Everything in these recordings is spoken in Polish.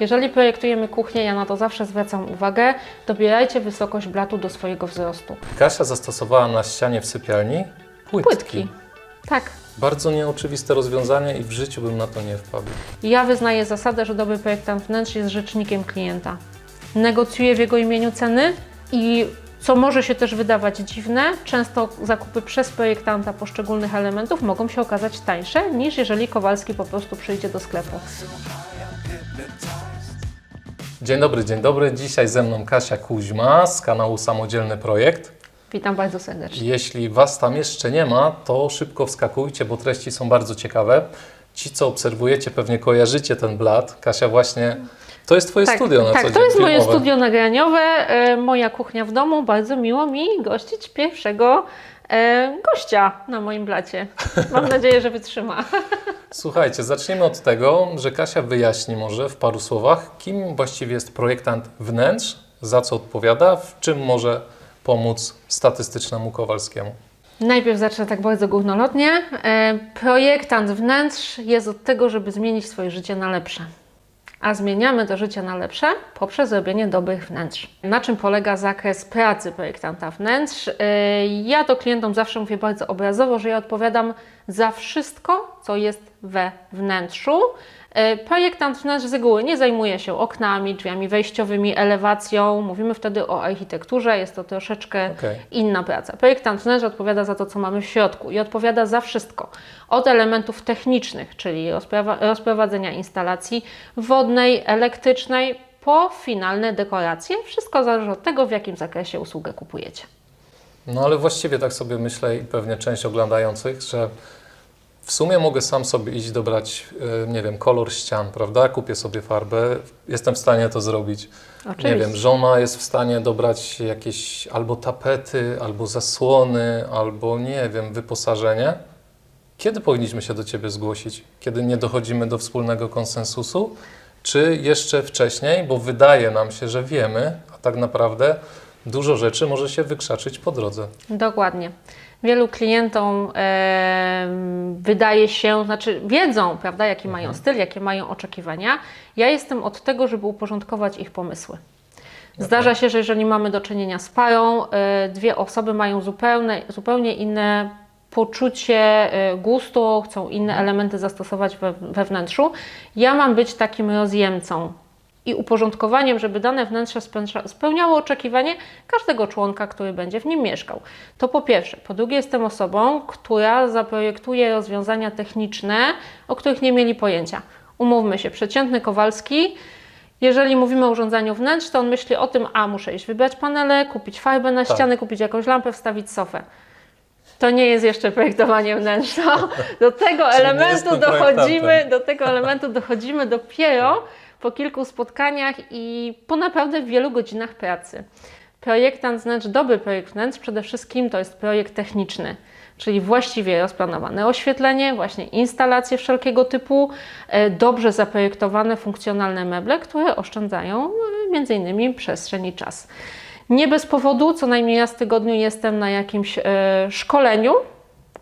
Jeżeli projektujemy kuchnię, ja na to zawsze zwracam uwagę, dobierajcie wysokość blatu do swojego wzrostu. Kasia zastosowała na ścianie w sypialni płytki. Płytki. Tak. Bardzo nieoczywiste rozwiązanie i w życiu bym na to nie wpadł. Ja wyznaję zasadę, że dobry projektant wnętrz jest rzecznikiem klienta. Negocjuje w jego imieniu ceny i co może się też wydawać dziwne, często zakupy przez projektanta poszczególnych elementów mogą się okazać tańsze niż jeżeli Kowalski po prostu przyjdzie do sklepu. Dzień dobry, dzień dobry. Dzisiaj ze mną Kasia Kuźma z kanału Samodzielny Projekt. Witam bardzo serdecznie. Jeśli Was tam jeszcze nie ma, to szybko wskakujcie, bo treści są bardzo ciekawe. Ci, co obserwujecie, pewnie kojarzycie ten blat. Kasia właśnie, to jest Twoje Tak, studio na co tak dzień to jest moje filmowe. studio nagraniowe, e, moja kuchnia w domu. Bardzo miło mi gościć pierwszego gościa na moim blacie. Mam nadzieję, że wytrzyma. Słuchajcie, zacznijmy od tego, że Kasia wyjaśni może w paru słowach, kim właściwie jest projektant wnętrz, za co odpowiada, w czym może pomóc statystycznemu Kowalskiemu. Najpierw zacznę tak bardzo górnolotnie. E, projektant wnętrz jest od tego, żeby zmienić swoje życie na lepsze. A zmieniamy to życie na lepsze poprzez robienie dobrych wnętrz. Na czym polega zakres pracy projektanta wnętrz? E, Ja to klientom zawsze mówię bardzo obrazowo, że ja odpowiadam za wszystko, co jest we wnętrzu. E, Projektant wnętrz z reguły nie zajmuje się oknami, drzwiami wejściowymi, elewacją. Mówimy wtedy o architekturze, jest to troszeczkę Okej. inna praca. Projektant wnętrz odpowiada za to, co mamy w środku i odpowiada za wszystko. Od elementów technicznych, czyli rozprowadzenia instalacji wodnej, elektrycznej, po finalne dekoracje. Wszystko zależy od tego, w jakim zakresie usługę kupujecie. No ale właściwie tak sobie myślę i pewnie część oglądających, że w sumie mogę sam sobie iść dobrać, e, nie wiem, kolor ścian, prawda? Kupię sobie farbę, jestem w stanie to zrobić. Nie wiem, żona jest w stanie dobrać jakieś albo tapety, albo zasłony, albo nie wiem, wyposażenie. Kiedy powinniśmy się do Ciebie zgłosić? Kiedy nie dochodzimy do wspólnego konsensusu? Czy jeszcze wcześniej? Bo wydaje nam się, że wiemy, a tak naprawdę dużo rzeczy może się wykrzaczyć po drodze. Dokładnie. Wielu klientom em, wydaje się, znaczy wiedzą, prawda, jaki mają styl, jakie mają oczekiwania. Ja jestem od tego, żeby uporządkować ich pomysły. Zdarza się, że jeżeli mamy do czynienia z parą, e, dwie osoby mają zupełnie, zupełnie inne poczucie e, gustu, chcą inne elementy zastosować we, we wnętrzu. Ja mam być takim rozjemcą i uporządkowaniem, żeby dane wnętrze spełnia- spełniało oczekiwanie każdego członka, który będzie w nim mieszkał. To po pierwsze. Po drugie, jestem osobą, która zaprojektuje rozwiązania techniczne, o których nie mieli pojęcia. Umówmy się, przeciętny Kowalski, jeżeli mówimy o urządzeniu wnętrz, to on myśli o tym, a muszę iść wybrać panele, kupić farbę na Tak. ściany, kupić jakąś lampę, wstawić sofę. To nie jest jeszcze projektowanie wnętrz. To do tego elementu dochodzimy, do tego elementu dochodzimy dopiero po kilku spotkaniach i po naprawdę wielu godzinach pracy. Projektant wnętrz, dobry projekt wnętrz przede wszystkim to jest projekt techniczny, czyli właściwie rozplanowane oświetlenie, właśnie instalacje wszelkiego typu, e, dobrze zaprojektowane, funkcjonalne meble, które oszczędzają e, innymi przestrzeń i czas. Nie bez powodu, co najmniej raz w tygodniu jestem na jakimś e, szkoleniu,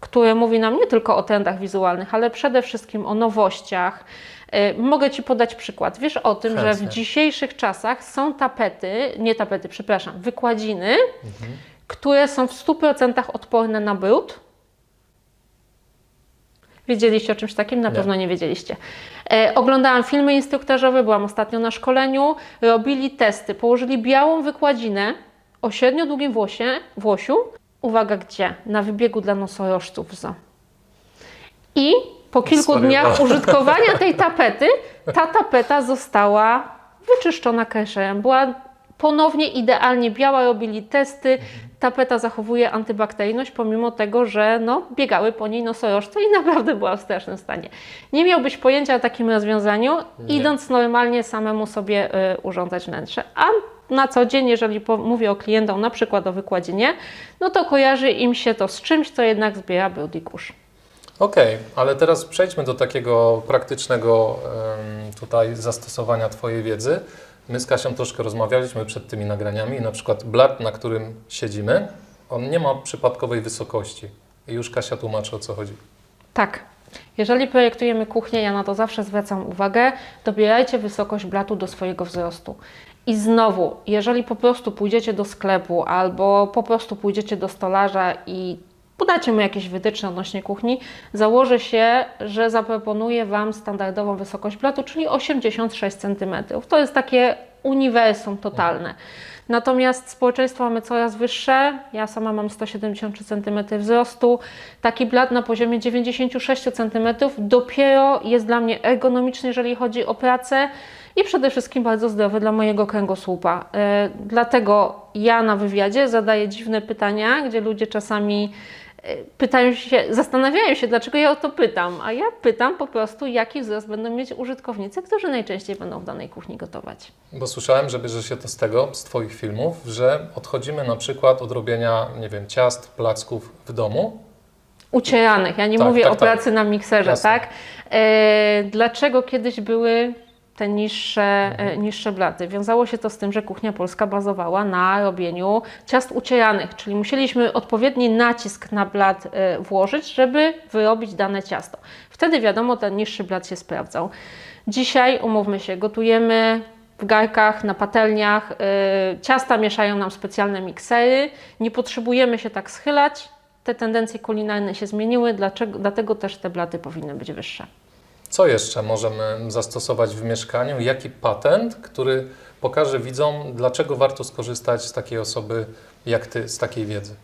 które mówi nam nie tylko o trendach wizualnych, ale przede wszystkim o nowościach. E, Mogę Ci podać przykład. Wiesz o tym, że w dzisiejszych czasach są tapety, nie tapety, przepraszam, wykładziny, które są w 100% odporne na brud. Wiedzieliście o czymś takim? Na Nie. pewno nie wiedzieliście. E, oglądałam filmy instruktażowe, byłam ostatnio na szkoleniu. Robili testy, położyli białą wykładzinę o średnio długim włosie, włosiu. Uwaga, gdzie? Na wybiegu dla nosorożców. I po kilku dniach użytkowania tej tapety, ta tapeta została wyczyszczona kesherem. Była ponownie idealnie biała, robili testy. Tapeta zachowuje antybakteryjność, pomimo tego, że no, biegały po niej nosorożce i naprawdę była w strasznym stanie. Nie miałbyś pojęcia o takim rozwiązaniu, Nie. idąc normalnie samemu sobie y, urządzać wnętrze. A na co dzień, jeżeli po, mówię o klientom na przykład o wykładzinie, no to kojarzy im się to z czymś, co jednak zbiera brud i kurz. Okej, ale teraz przejdźmy do takiego praktycznego tutaj zastosowania Twojej wiedzy. My z Kasią troszkę rozmawialiśmy przed tymi nagraniami. Na przykład blat, na którym siedzimy, on nie ma przypadkowej wysokości. I już Kasia tłumaczy o co chodzi. Tak. Jeżeli projektujemy kuchnię, ja na to zawsze zwracam uwagę, dobierajcie wysokość blatu do swojego wzrostu. I znowu, jeżeli po prostu pójdziecie do sklepu albo po prostu pójdziecie do stolarza i podacie mu jakieś wytyczne odnośnie kuchni, założę się, że zaproponuję Wam standardową wysokość blatu, czyli 86 cm. To jest takie uniwersum totalne. Natomiast społeczeństwo mamy coraz wyższe. Ja sama mam 173 cm wzrostu. Taki blat na poziomie 96 cm dopiero jest dla mnie ergonomiczny, jeżeli chodzi o pracę i przede wszystkim bardzo zdrowy dla mojego kręgosłupa. E, dlatego ja na wywiadzie zadaję dziwne pytania, gdzie ludzie czasami pytają się, zastanawiają się, dlaczego ja o to pytam, a ja pytam po prostu, jaki wzrost będą mieć użytkownicy, którzy najczęściej będą w danej kuchni gotować. Bo słyszałem, że bierze się to z tego, z Twoich filmów, że odchodzimy na przykład od robienia, nie wiem, ciast, placków w domu. Ucieranych, ja nie Tak, mówię tak, o tak. pracy na mikserze, Jasne. tak? E, dlaczego kiedyś były te niższe, Mhm. e, niższe blaty? Wiązało się to z tym, że kuchnia polska bazowała na robieniu ciast ucieranych, czyli musieliśmy odpowiedni nacisk na blat e, włożyć, żeby wyrobić dane ciasto. Wtedy wiadomo, ten niższy blat się sprawdzał. Dzisiaj, umówmy się, gotujemy w garkach, na patelniach, y, ciasta mieszają nam specjalne miksery, nie potrzebujemy się tak schylać, te tendencje kulinarne się zmieniły, dlaczego, dlatego też te blaty powinny być wyższe. Co jeszcze możemy zastosować w mieszkaniu? Jaki patent, który pokaże widzom, dlaczego warto skorzystać z takiej osoby jak Ty, z takiej wiedzy?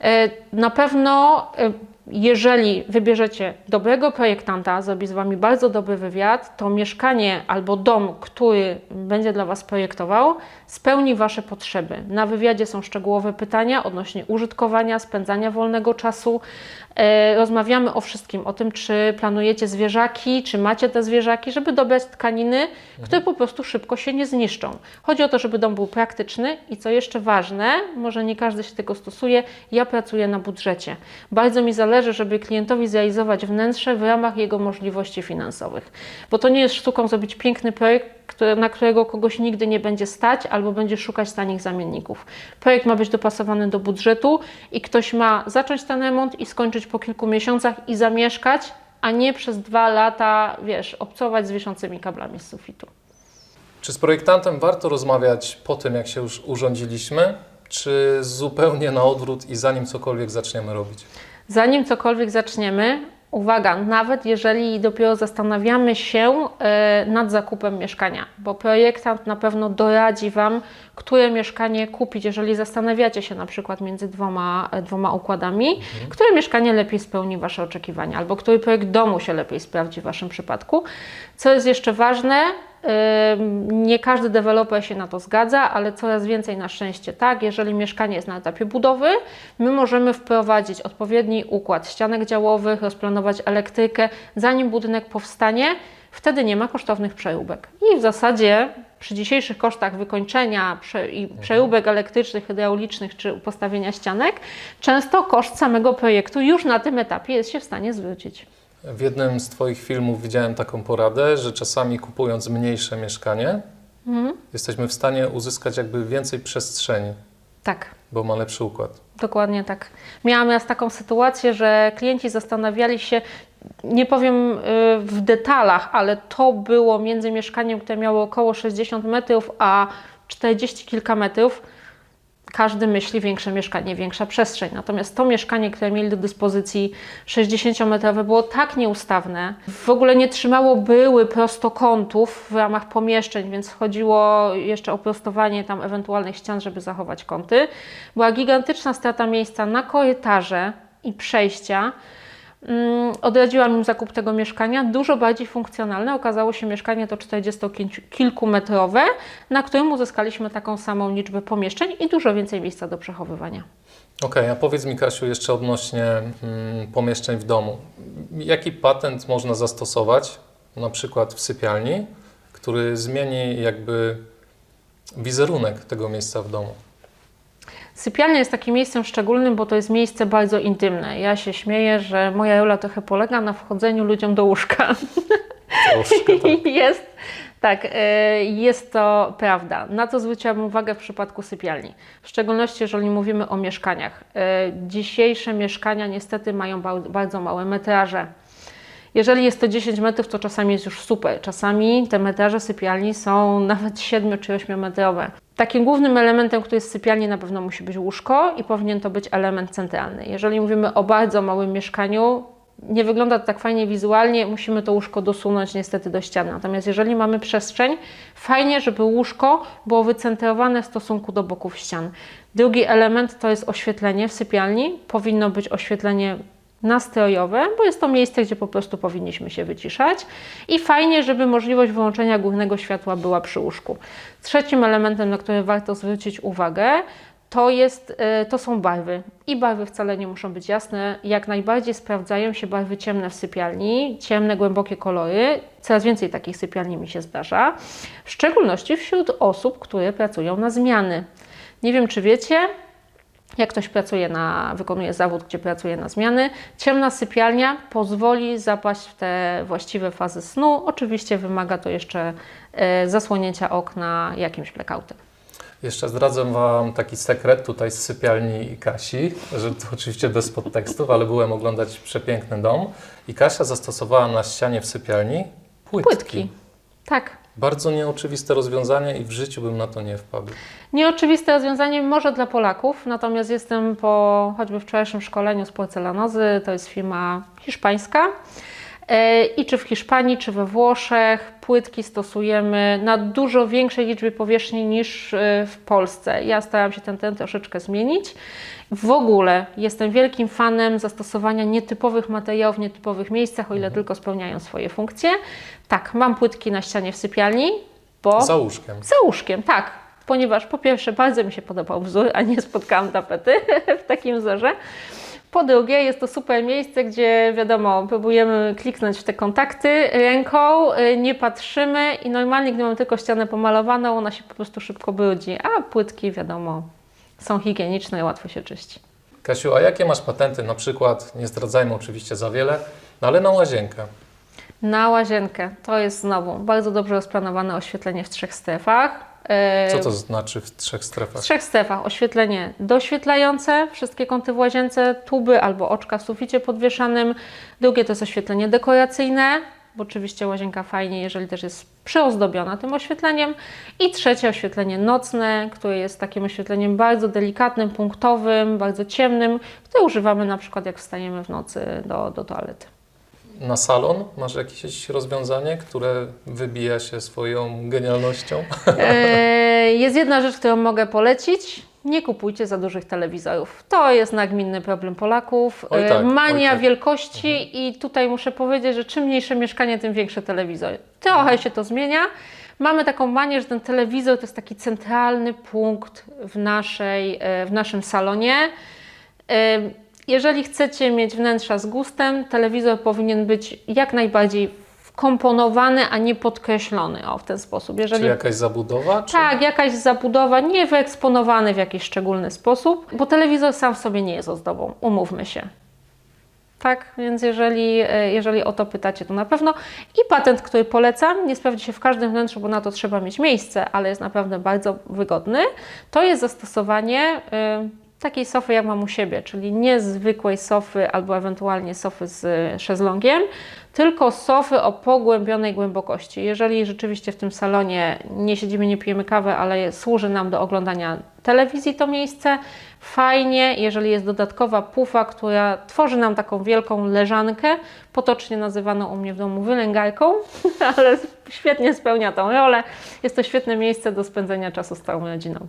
E, Na pewno, e, jeżeli wybierzecie dobrego projektanta, zrobi z Wami bardzo dobry wywiad, to mieszkanie albo dom, który będzie dla Was projektował, spełni Wasze potrzeby. Na wywiadzie są szczegółowe pytania odnośnie użytkowania, spędzania wolnego czasu. E, Rozmawiamy o wszystkim, o tym, czy planujecie zwierzaki, czy macie te zwierzaki, żeby dobrać tkaniny, które po prostu szybko się nie zniszczą. Chodzi o to, żeby dom był praktyczny i co jeszcze ważne, może nie każdy się tego stosuje, ja pracuję na budżecie. Bardzo mi zależy, żeby klientowi zrealizować wnętrze w ramach jego możliwości finansowych, bo to nie jest sztuką zrobić piękny projekt, na którego kogoś nigdy nie będzie stać albo będzie szukać tanich zamienników. Projekt ma być dopasowany do budżetu i ktoś ma zacząć ten remont i skończyć po kilku miesiącach i zamieszkać, a nie przez dwa lata, wiesz, obcować z wiszącymi kablami z sufitu. Czy z projektantem warto rozmawiać po tym, jak się już urządziliśmy, czy zupełnie na odwrót i zanim cokolwiek zaczniemy robić? Zanim cokolwiek zaczniemy, uwaga, nawet jeżeli dopiero zastanawiamy się e, nad zakupem mieszkania, bo projektant na pewno doradzi Wam, które mieszkanie kupić, jeżeli zastanawiacie się na przykład między dwoma, e, dwoma układami, które mieszkanie lepiej spełni Wasze oczekiwania, albo który projekt domu się lepiej sprawdzi w Waszym przypadku. Co jest jeszcze ważne, Nie każdy deweloper się na to zgadza, ale coraz więcej na szczęście tak. Jeżeli mieszkanie jest na etapie budowy, my możemy wprowadzić odpowiedni układ ścianek działowych, rozplanować elektrykę, zanim budynek powstanie. Wtedy nie ma kosztownych przeróbek. I w zasadzie przy dzisiejszych kosztach wykończenia i przeróbek elektrycznych, hydraulicznych czy postawienia ścianek, często koszt samego projektu już na tym etapie jest się w stanie zwrócić. W jednym z Twoich filmów widziałem taką poradę, że czasami kupując mniejsze mieszkanie, jesteśmy w stanie uzyskać jakby więcej przestrzeni, Tak. bo ma lepszy układ. Dokładnie tak. Miałam raz taką sytuację, że klienci zastanawiali się, nie powiem y, w detalach, ale to było między mieszkaniem, które miało około 60 metrów, a 40 kilka metrów. Każdy myśli większe mieszkanie, większa przestrzeń. Natomiast to mieszkanie, które mieli do dyspozycji 60-metrowe, było tak nieustawne, w ogóle nie trzymało były prostokątów w ramach pomieszczeń, więc chodziło jeszcze o prostowanie tam ewentualnych ścian, żeby zachować kąty. Była gigantyczna strata miejsca na korytarze i przejścia. Mm, Odradziłam im zakup tego mieszkania, dużo bardziej funkcjonalne. Okazało się mieszkanie to 40-kilkumetrowe, na którym uzyskaliśmy taką samą liczbę pomieszczeń i dużo więcej miejsca do przechowywania. Okej, a powiedz mi Kasiu jeszcze odnośnie mm, pomieszczeń w domu. Jaki patent można zastosować, na przykład w sypialni, który zmieni jakby wizerunek tego miejsca w domu? Sypialnia jest takim miejscem szczególnym, bo to jest miejsce bardzo intymne. Ja się śmieję, że moja rola trochę polega na wchodzeniu ludziom do łóżka. Troszkę tak. Jest, tak, e, jest to prawda. Na co zwróciłam uwagę w przypadku sypialni. W szczególności, jeżeli mówimy o mieszkaniach. E, Dzisiejsze mieszkania niestety mają ba- bardzo małe metraże. Jeżeli jest to 10 metrów, to czasami jest już super. Czasami te metraże sypialni są nawet 7 czy 8 metrowe. Takim głównym elementem, który jest w sypialni, na pewno musi być łóżko i powinien to być element centralny. Jeżeli mówimy o bardzo małym mieszkaniu, nie wygląda to tak fajnie wizualnie, musimy to łóżko dosunąć niestety do ściany. Natomiast jeżeli mamy przestrzeń, fajnie, żeby łóżko było wycentrowane w stosunku do boków ścian. Drugi element to jest oświetlenie w sypialni. Powinno być oświetlenie nastrojowe, bo jest to miejsce, gdzie po prostu powinniśmy się wyciszać. I fajnie, żeby możliwość wyłączenia głównego światła była przy łóżku. Trzecim elementem, na który warto zwrócić uwagę, to, jest, y, to są barwy. I barwy wcale nie muszą być jasne. Jak najbardziej sprawdzają się barwy ciemne w sypialni, ciemne, głębokie kolory. Coraz więcej takich sypialni mi się zdarza, w szczególności wśród osób, które pracują na zmiany. Nie wiem, czy wiecie, jak ktoś pracuje na, wykonuje zawód, gdzie pracuje na zmiany, ciemna sypialnia pozwoli zapaść w te właściwe fazy snu. Oczywiście wymaga to jeszcze e, zasłonięcia okna jakimś blackoutem. Jeszcze zdradzę Wam taki sekret tutaj z sypialni Kasi, że to oczywiście bez podtekstów, ale byłem oglądać przepiękny dom i Kasia zastosowała na ścianie w sypialni płytki. Płytki. Tak. Bardzo nieoczywiste rozwiązanie i w życiu bym na to nie wpadł. Nieoczywiste rozwiązanie może dla Polaków, natomiast jestem po choćby wczorajszym szkoleniu z porcelanozy, to jest firma hiszpańska. E, I czy w Hiszpanii, czy we Włoszech płytki stosujemy na dużo większej liczbie powierzchni niż e, w Polsce. Ja staram się ten trend troszeczkę zmienić. W ogóle jestem wielkim fanem zastosowania nietypowych materiałów w nietypowych miejscach, o ile tylko spełniają swoje funkcje. Tak, mam płytki na ścianie w sypialni, bo... Za łóżkiem. Za łóżkiem, tak. Ponieważ po pierwsze bardzo mi się podobał wzór, a nie spotkałam tapety w takim wzorze. Po drugie, jest to super miejsce, gdzie wiadomo, próbujemy kliknąć w te kontakty ręką, y, nie patrzymy i normalnie, gdy mamy tylko ścianę pomalowaną, ona się po prostu szybko brudzi, a płytki, wiadomo, są higieniczne i łatwo się czyści. Kasiu, a jakie masz patenty? Na przykład, nie zdradzajmy oczywiście za wiele, no ale na łazienkę. Na łazienkę, to jest znowu bardzo dobrze rozplanowane oświetlenie w trzech strefach. Y, Co to znaczy w trzech W strefach? trzech strefach oświetlenie doświetlające, wszystkie kąty w łazience, tuby albo oczka w suficie podwieszanym. Drugie to jest oświetlenie dekoracyjne, bo oczywiście łazienka fajnie, jeżeli też jest przyozdobiona tym oświetleniem. I trzecie oświetlenie nocne, które jest takim oświetleniem bardzo delikatnym, punktowym, bardzo ciemnym, które używamy na przykład jak wstajemy w nocy do, do toalety. Na salon masz jakieś rozwiązanie, które wybija się swoją genialnością? E, Jest jedna rzecz, którą mogę polecić. Nie kupujcie za dużych telewizorów. To jest nagminny problem Polaków. Oj E, tak, Mania oj tak. wielkości i tutaj muszę powiedzieć, że czym mniejsze mieszkanie, tym większy telewizor. Trochę się to zmienia. Mamy taką manię, że ten telewizor to jest taki centralny punkt w, naszej, e, w naszym salonie. E, Jeżeli chcecie mieć wnętrza z gustem, telewizor powinien być jak najbardziej wkomponowany, a nie podkreślony o, w ten sposób. Jeżeli Czy jakaś zabudowa? Czy... tak, jakaś zabudowa, nie wyeksponowany w jakiś szczególny sposób, bo telewizor sam w sobie nie jest ozdobą, umówmy się. Tak, więc jeżeli, e, jeżeli o to pytacie, to na pewno. I patent, który polecam, nie sprawdzi się w każdym wnętrzu, bo na to trzeba mieć miejsce, ale jest naprawdę bardzo wygodny, to jest zastosowanie y, takiej sofy, jak mam u siebie, czyli nie zwykłej sofy albo ewentualnie sofy z szezlongiem, tylko sofy o pogłębionej głębokości. Jeżeli rzeczywiście w tym salonie nie siedzimy, nie pijemy kawy, ale służy nam do oglądania telewizji to miejsce, fajnie, jeżeli jest dodatkowa pufa, która tworzy nam taką wielką leżankę, potocznie nazywaną u mnie w domu wylęgarką, ale świetnie spełnia tą rolę. Jest to świetne miejsce do spędzenia czasu z całą rodziną.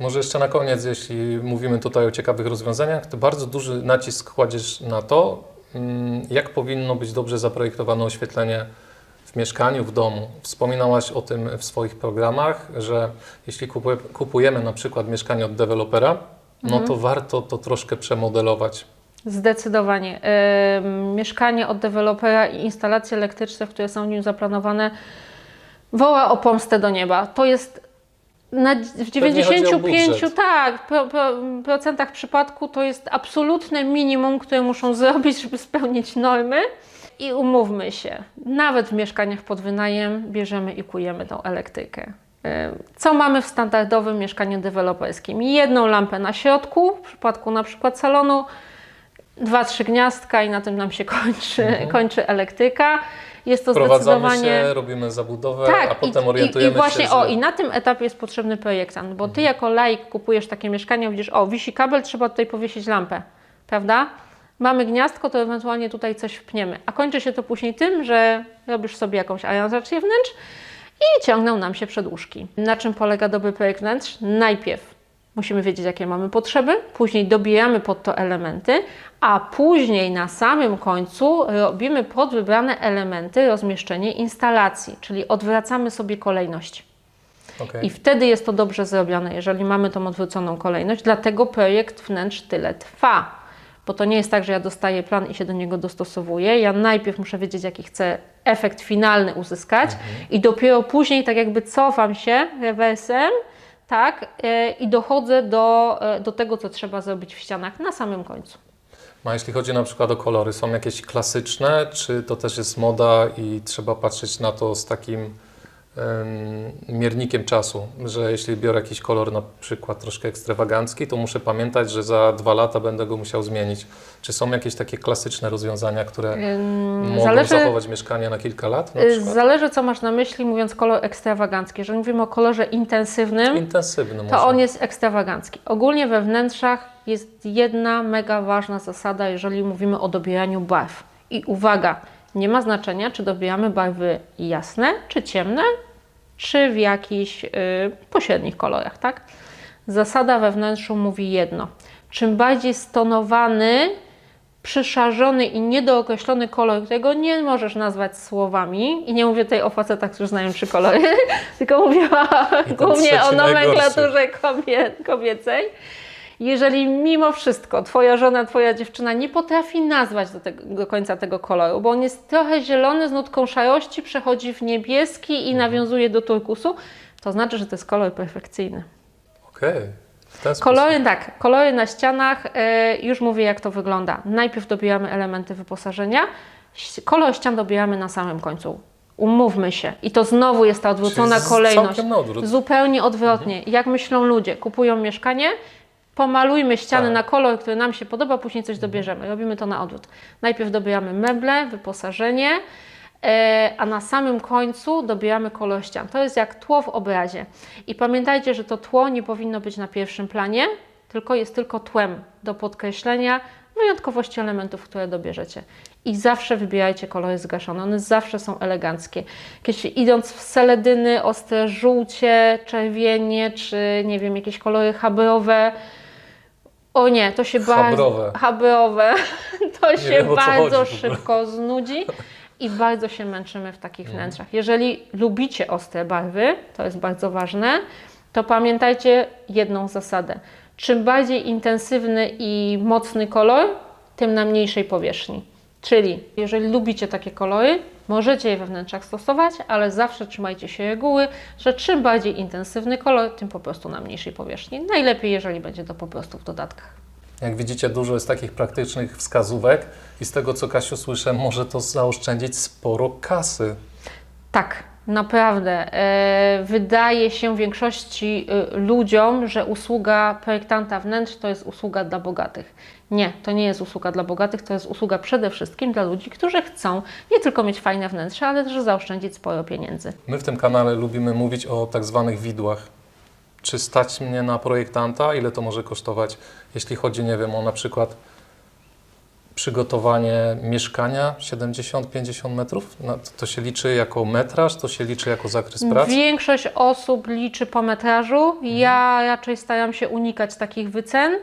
Może jeszcze na koniec, jeśli mówimy tutaj o ciekawych rozwiązaniach, to bardzo duży nacisk kładziesz na to, mm, jak powinno być dobrze zaprojektowane oświetlenie w mieszkaniu, w domu. Wspominałaś o tym w swoich programach, że jeśli kupuje- kupujemy na przykład mieszkanie od dewelopera, no to warto to troszkę przemodelować. Zdecydowanie. Mieszkanie od dewelopera i instalacje elektryczne, które są w nim zaplanowane, woła o pomstę do nieba. To jest na, w chodzi o 95 budżet. tak, pro, pro, procentach przypadku to jest absolutne minimum, które muszą zrobić, żeby spełnić normy. I umówmy się, nawet w mieszkaniach pod wynajem bierzemy i kujemy tą elektrykę. Co mamy w standardowym mieszkaniu deweloperskim? Jedną lampę na środku, w przypadku na przykład salonu, dwa, trzy gniazdka i na tym nam się kończy, kończy elektryka. Jest to Prowadzamy zdecydowanie... się, robimy zabudowę, Tak, a potem i, orientujemy i, i właśnie, się, że... o, i na tym etapie jest potrzebny projektant, bo ty jako laik kupujesz takie mieszkanie, widzisz, o, wisi kabel, trzeba tutaj powiesić lampę, prawda? Mamy gniazdko, to ewentualnie tutaj coś wpniemy. A kończy się to później tym, że robisz sobie jakąś aranżację wnętrz i ciągną nam się przedłużki. Na czym polega dobry projekt wnętrz? Najpierw musimy wiedzieć, jakie mamy potrzeby, później dobijamy pod to elementy, a później na samym końcu robimy pod wybrane elementy rozmieszczenie instalacji, czyli odwracamy sobie kolejność. Okej. I wtedy jest to dobrze zrobione, jeżeli mamy tą odwróconą kolejność. Dlatego projekt wnętrz tyle trwa. Bo to nie jest tak, że ja dostaję plan i się do niego dostosowuję. Ja najpierw muszę wiedzieć, jaki chcę efekt finalny uzyskać, i dopiero później, tak jakby cofam się rewersem, tak, e, i dochodzę do, e, do tego, co trzeba zrobić w ścianach na samym końcu. A jeśli chodzi na przykład o kolory, są jakieś klasyczne, czy to też jest moda i trzeba patrzeć na to z takim miernikiem czasu, że jeśli biorę jakiś kolor na przykład troszkę ekstrawagancki, to muszę pamiętać, że za dwa lata będę go musiał zmienić. Czy są jakieś takie klasyczne rozwiązania, które mogą zależy- zachować mieszkanie na kilka lat na Y? Zależy, co masz na myśli, mówiąc kolor ekstrawagancki. Jeżeli mówimy o kolorze intensywnym, Intensywny może. to on jest ekstrawagancki. Ogólnie we wnętrzach jest jedna mega ważna zasada, jeżeli mówimy o dobieraniu barw. I uwaga, nie ma znaczenia, czy dobieramy barwy jasne, czy ciemne, czy w jakichś y, pośrednich kolorach, tak? Zasada we wnętrzu mówi jedno. Czym bardziej stonowany, przyszarzony i niedookreślony kolor, którego nie możesz nazwać słowami, i nie mówię tutaj o facetach, którzy znają trzy kolory, tylko mówię głównie o nomenklaturze kobie, kobiecej. Jeżeli mimo wszystko Twoja żona, Twoja dziewczyna nie potrafi nazwać do, tego, do końca tego koloru, bo on jest trochę zielony z nutką szarości, przechodzi w niebieski i nawiązuje do turkusu, to znaczy, że to jest kolor perfekcyjny. Okej. Sposób. Kolory tak, kolory na ścianach, e, już mówię jak to wygląda. Najpierw dobieramy elementy wyposażenia, kolor ścian dobieramy na samym końcu. Umówmy się. I to znowu jest ta odwrócona kolejność. odwrót. Zupełnie odwrotnie. Jak myślą ludzie, kupują mieszkanie, pomalujmy ściany Tak. na kolor, który nam się podoba, później coś dobierzemy. Robimy to na odwrót. Najpierw dobieramy meble, wyposażenie, e, a na samym końcu dobieramy kolor ścian. To jest jak tło w obrazie. I pamiętajcie, że to tło nie powinno być na pierwszym planie, tylko jest tylko tłem do podkreślenia wyjątkowości elementów, które dobierzecie. I zawsze wybierajcie kolory zgaszone, one zawsze są eleganckie. Jakieś, idąc w seledyny, ostre żółcie, czerwienie, czy nie wiem, jakieś kolory habrowe, o nie, to się Habrowe. bardzo... Habrowe. To się wiem, o co bardzo chodzi w ogóle. szybko znudzi i bardzo się męczymy w takich wnętrzach. Jeżeli lubicie ostre barwy, to jest bardzo ważne, to pamiętajcie jedną zasadę. Czym bardziej intensywny i mocny kolor, tym na mniejszej powierzchni. Czyli jeżeli lubicie takie kolory, możecie je we wnętrzach stosować, ale zawsze trzymajcie się reguły, że czym bardziej intensywny kolor, tym po prostu na mniejszej powierzchni. Najlepiej, jeżeli będzie to po prostu w dodatkach. Jak widzicie, dużo jest takich praktycznych wskazówek i z tego, co Kasiu słyszę, może to zaoszczędzić sporo kasy. Tak, naprawdę. E, wydaje się większości y, ludziom, że usługa projektanta wnętrz to jest usługa dla bogatych. Nie, to nie jest usługa dla bogatych, to jest usługa przede wszystkim dla ludzi, którzy chcą nie tylko mieć fajne wnętrze, ale też zaoszczędzić sporo pieniędzy. My w tym kanale lubimy mówić o tak zwanych widłach. Czy stać mnie na projektanta? Ile to może kosztować? Jeśli chodzi, nie wiem, o na przykład przygotowanie mieszkania 70-50 metrów, no, to, się liczy jako metraż, to się liczy jako zakres prac? Większość osób liczy po metrażu. Ja raczej staram się unikać takich wycen.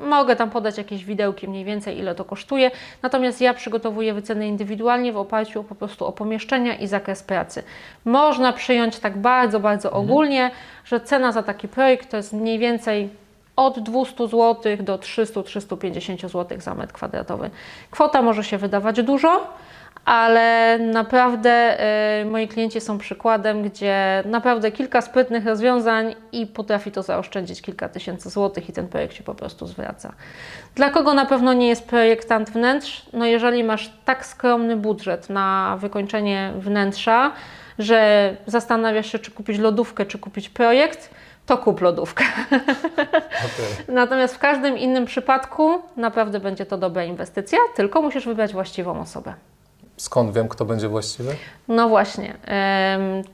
Mogę tam podać jakieś widełki mniej więcej, ile to kosztuje. Natomiast ja przygotowuję wyceny indywidualnie w oparciu po prostu o pomieszczenia i zakres pracy. Można przyjąć tak bardzo, bardzo ogólnie, że cena za taki projekt to jest mniej więcej od 200 zł do 300-350 zł za metr kwadratowy. Kwota może się wydawać dużo, ale naprawdę e, moi klienci są przykładem, gdzie naprawdę kilka sprytnych rozwiązań i potrafi to zaoszczędzić kilka tysięcy złotych i ten projekt się po prostu zwraca. Dla kogo na pewno nie jest projektant wnętrz? No jeżeli masz tak skromny budżet na wykończenie wnętrza, że zastanawiasz się, czy kupić lodówkę, czy kupić projekt, to kup lodówkę. Okej. Natomiast w każdym innym przypadku naprawdę będzie to dobra inwestycja, tylko musisz wybrać właściwą osobę. Skąd wiem, kto będzie właściwy? No właśnie,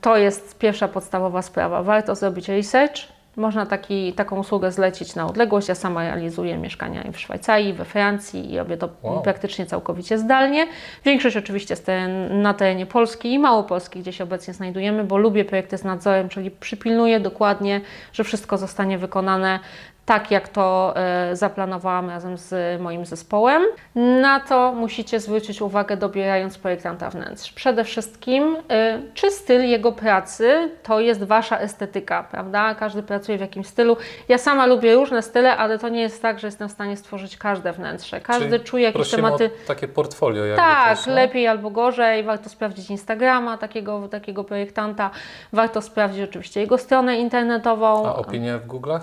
to jest pierwsza podstawowa sprawa. Warto zrobić research. Można taki, taką usługę zlecić na odległość. Ja sama realizuję mieszkania w Szwajcarii, we Francji i robię to Wow. praktycznie całkowicie zdalnie. Większość oczywiście teren, na terenie Polski i Małopolski, gdzie się obecnie znajdujemy, bo lubię projekty z nadzorem, czyli przypilnuję dokładnie, że wszystko zostanie wykonane tak, jak to e, zaplanowałam razem z moim zespołem. Na to musicie zwrócić uwagę, dobierając projektanta wnętrz. Przede wszystkim, e, czy styl jego pracy to jest wasza estetyka, prawda? Każdy pracuje w jakimś stylu. Ja sama lubię różne style, ale to nie jest tak, że jestem w stanie stworzyć każde wnętrze. Każdy Czyli czuje jakieś tematy. takie portfolio jakby Tak, też, nie? lepiej albo gorzej. Warto sprawdzić Instagrama takiego, takiego projektanta. Warto sprawdzić oczywiście jego stronę internetową. A opinie w Google'ach?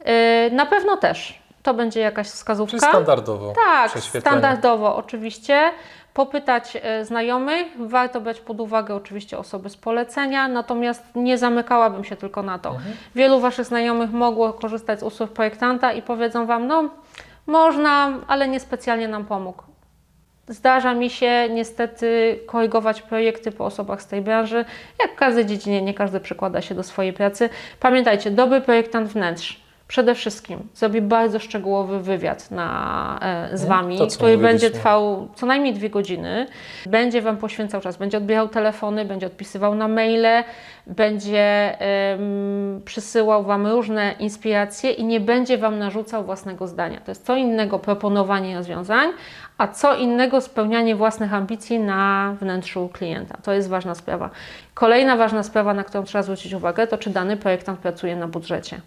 Yy, Na pewno też. To będzie jakaś wskazówka. Czyli standardowo Tak, standardowo oczywiście. Popytać e, znajomych, warto brać pod uwagę oczywiście osoby z polecenia, natomiast nie zamykałabym się tylko na to. Mhm. Wielu Waszych znajomych mogło korzystać z usług projektanta i powiedzą Wam, no można, ale niespecjalnie nam pomógł. Zdarza mi się niestety korygować projekty po osobach z tej branży. Jak w każdej dziedzinie, nie każdy przykłada się do swojej pracy. Pamiętajcie, dobry projektant wnętrz przede wszystkim zrobi bardzo szczegółowy wywiad na, e, z Mhm, Wami, to, co który będzie trwał co najmniej dwie godziny. Będzie Wam poświęcał czas, będzie odbierał telefony, będzie odpisywał na maile, będzie em, przysyłał Wam różne inspiracje i nie będzie Wam narzucał własnego zdania. To jest co innego proponowanie rozwiązań, a co innego spełnianie własnych ambicji na wnętrzu klienta. To jest ważna sprawa. Kolejna ważna sprawa, na którą trzeba zwrócić uwagę, to czy dany projektant pracuje na budżecie.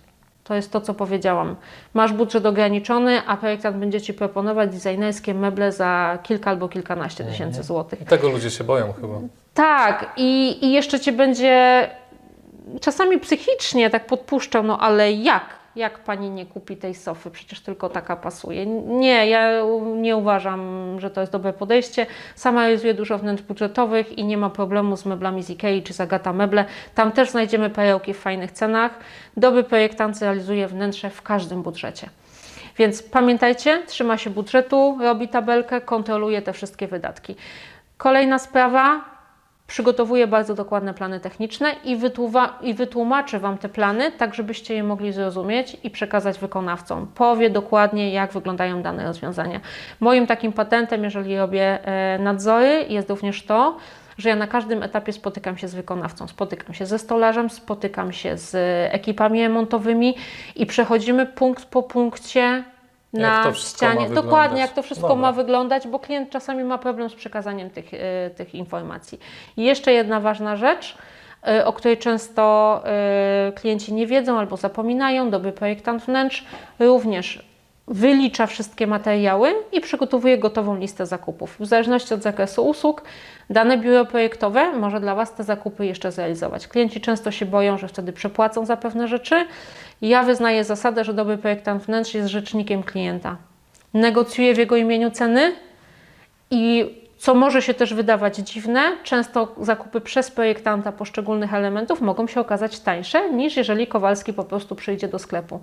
To jest to, co powiedziałam. Masz budżet ograniczony, a projektant będzie Ci proponować designerskie meble za kilka albo kilkanaście tysięcy złotych. I tego ludzie się boją chyba. Tak, i, i jeszcze Cię będzie czasami psychicznie tak podpuszczał, no ale jak? Jak Pani nie kupi tej sofy? Przecież tylko taka pasuje. Nie, ja nie uważam, że to jest dobre podejście. Sama realizuję dużo wnętrz budżetowych i nie ma problemu z meblami z Ikei czy z Agata Meble. Tam też znajdziemy perełki w fajnych cenach. Dobry projektant realizuje wnętrze w każdym budżecie. Więc pamiętajcie, trzyma się budżetu, robi tabelkę, kontroluje te wszystkie wydatki. Kolejna sprawa, przygotowuje bardzo dokładne plany techniczne i, i wytłumaczy Wam te plany, tak żebyście je mogli zrozumieć i przekazać wykonawcom. Powie dokładnie, jak wyglądają dane rozwiązania. Moim takim patentem, jeżeli robię e, nadzory, jest również to, że ja na każdym etapie spotykam się z wykonawcą, spotykam się ze stolarzem, spotykam się z ekipami remontowymi i przechodzimy punkt po punkcie na ścianie. Dokładnie, jak to wszystko Dobra. ma wyglądać, bo klient czasami ma problem z przekazaniem tych, e, tych informacji. I jeszcze jedna ważna rzecz, e, o której często e, klienci nie wiedzą albo zapominają, dobry projektant wnętrz również wylicza wszystkie materiały i przygotowuje gotową listę zakupów. W zależności od zakresu usług, dane biuro projektowe może dla Was te zakupy jeszcze zrealizować. Klienci często się boją, że wtedy przepłacą za pewne rzeczy. Ja wyznaję zasadę, że dobry projektant wnętrz jest rzecznikiem klienta. Negocjuje w jego imieniu ceny i co może się też wydawać dziwne, często zakupy przez projektanta poszczególnych elementów mogą się okazać tańsze niż jeżeli Kowalski po prostu przyjdzie do sklepu.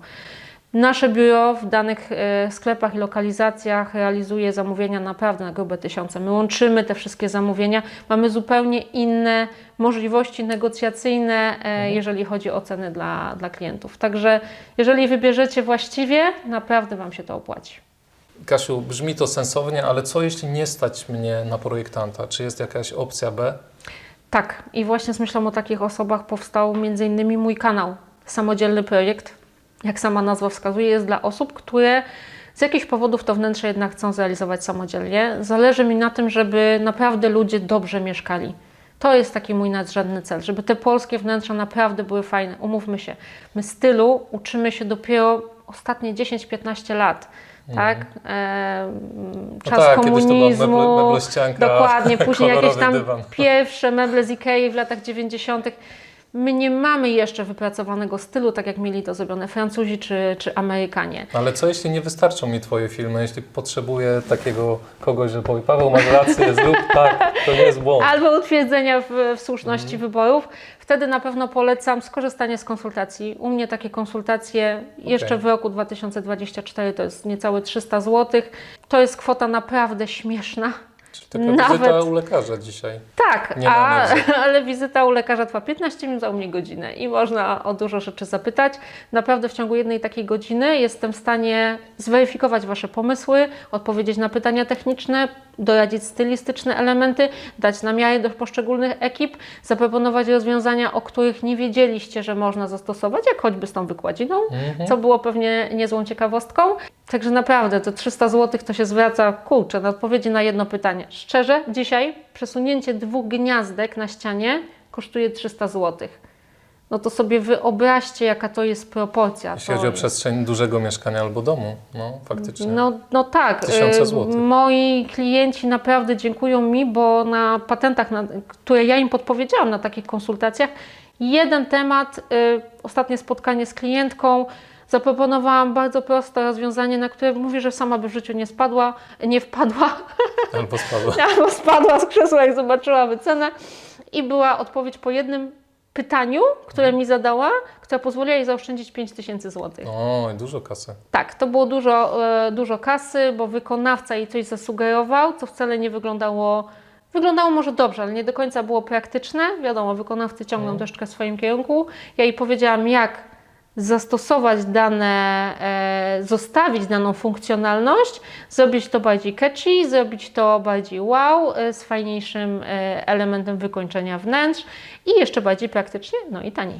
Nasze biuro w danych e, sklepach i lokalizacjach realizuje zamówienia naprawdę na grube tysiące. My łączymy te wszystkie zamówienia, mamy zupełnie inne możliwości negocjacyjne, e, jeżeli chodzi o ceny dla, dla klientów. Także jeżeli wybierzecie właściwie, naprawdę Wam się to opłaci. Kasiu, brzmi to sensownie, ale co jeśli nie stać mnie na projektanta? Czy jest jakaś opcja B? Tak, i właśnie z myślą o takich osobach powstał między innymi mój kanał. Samodzielny projekt, jak sama nazwa wskazuje, jest dla osób, które z jakichś powodów to wnętrze jednak chcą zrealizować samodzielnie. Zależy mi na tym, żeby naprawdę ludzie dobrze mieszkali. To jest taki mój nadrzędny cel, żeby te polskie wnętrza naprawdę były fajne. Umówmy się, my stylu uczymy się dopiero ostatnie 10-15 lat. Tak? E, No czas tak, to była komunizmu. meble, meblościanka, dokładnie, później jakieś tam dywan. pierwsze meble z Ikei w latach 90. My nie mamy jeszcze wypracowanego stylu, tak jak mieli to zrobione Francuzi czy, czy Amerykanie. Ale co jeśli nie wystarczą mi Twoje filmy, jeśli potrzebuję takiego kogoś, że powie Paweł, masz rację, zrób tak, to nie jest błąd. Albo utwierdzenia w, w słuszności Mhm. wyborów. Wtedy na pewno polecam skorzystanie z konsultacji. U mnie takie konsultacje jeszcze w roku 2024 to jest niecałe 300 zł. To jest kwota naprawdę śmieszna. Czyli taka Nawet- wizyta u lekarza dzisiaj. Tak, a, ale wizyta u lekarza trwa 15 minut, a u mnie godzinę i można o dużo rzeczy zapytać. Naprawdę w ciągu jednej takiej godziny jestem w stanie zweryfikować Wasze pomysły, odpowiedzieć na pytania techniczne, doradzić stylistyczne elementy, dać namiary do poszczególnych ekip, zaproponować rozwiązania, o których nie wiedzieliście, że można zastosować, jak choćby z tą wykładziną, co było pewnie niezłą ciekawostką. Także naprawdę to 300 zł to się zwraca, kurczę, na odpowiedzi na jedno pytanie. Szczerze, dzisiaj przesunięcie dwóch gniazdek na ścianie kosztuje 300 zł. No to sobie wyobraźcie, jaka to jest proporcja. Jeśli chodzi o przestrzeń dużego mieszkania albo domu, no faktycznie. no, no tak. Tysiące y, złotych. Moi klienci naprawdę dziękują mi, bo na patentach, na, które ja im podpowiedziałam na takich konsultacjach, jeden temat, y, ostatnie spotkanie z klientką, zaproponowałam bardzo proste rozwiązanie, na które mówi, że sama by w życiu nie spadła, nie wpadła, Albo spadła. albo spadła z krzesła, jak zobaczyła wycenę. I była odpowiedź po jednym pytaniu, które mi zadała, która pozwoliła jej zaoszczędzić 5000 złotych. O, i dużo kasy. Tak, to było dużo, e, dużo kasy, bo wykonawca jej coś zasugerował, co wcale nie wyglądało. Wyglądało może dobrze, ale nie do końca było praktyczne. Wiadomo, wykonawcy ciągną troszeczkę w swoim kierunku. Ja jej powiedziałam, jak zastosować dane, e, zostawić daną funkcjonalność, zrobić to bardziej catchy, zrobić to bardziej wow, e, z fajniejszym e, elementem wykończenia wnętrz i jeszcze bardziej praktycznie, no i taniej.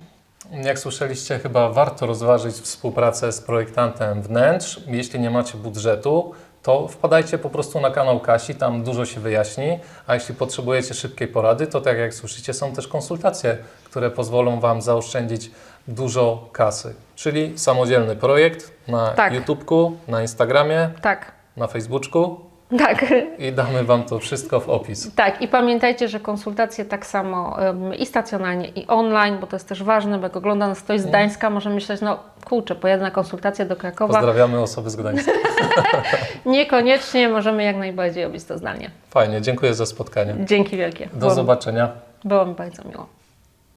Jak słyszeliście, chyba warto rozważyć współpracę z projektantem wnętrz. Jeśli nie macie budżetu, to wpadajcie po prostu na kanał Kasi, tam dużo się wyjaśni. A jeśli potrzebujecie szybkiej porady, to tak jak słyszycie, są też konsultacje, które pozwolą Wam zaoszczędzić dużo kasy. Czyli samodzielny projekt na Tak. YouTubeku, na Instagramie, Tak, na Facebooku tak. i damy Wam to wszystko w opis. Tak, i pamiętajcie, że konsultacje tak samo ym, i stacjonarnie, i online, bo to jest też ważne, bo jak ogląda nas ktoś z Gdańska, może myśleć, no kurczę, pojadę na konsultację do Krakowa. Pozdrawiamy osoby z Gdańska. Niekoniecznie możemy jak najbardziej robić to zdalnie. Fajnie, dziękuję za spotkanie. Dzięki wielkie. Do Było, zobaczenia. było mi bardzo miło.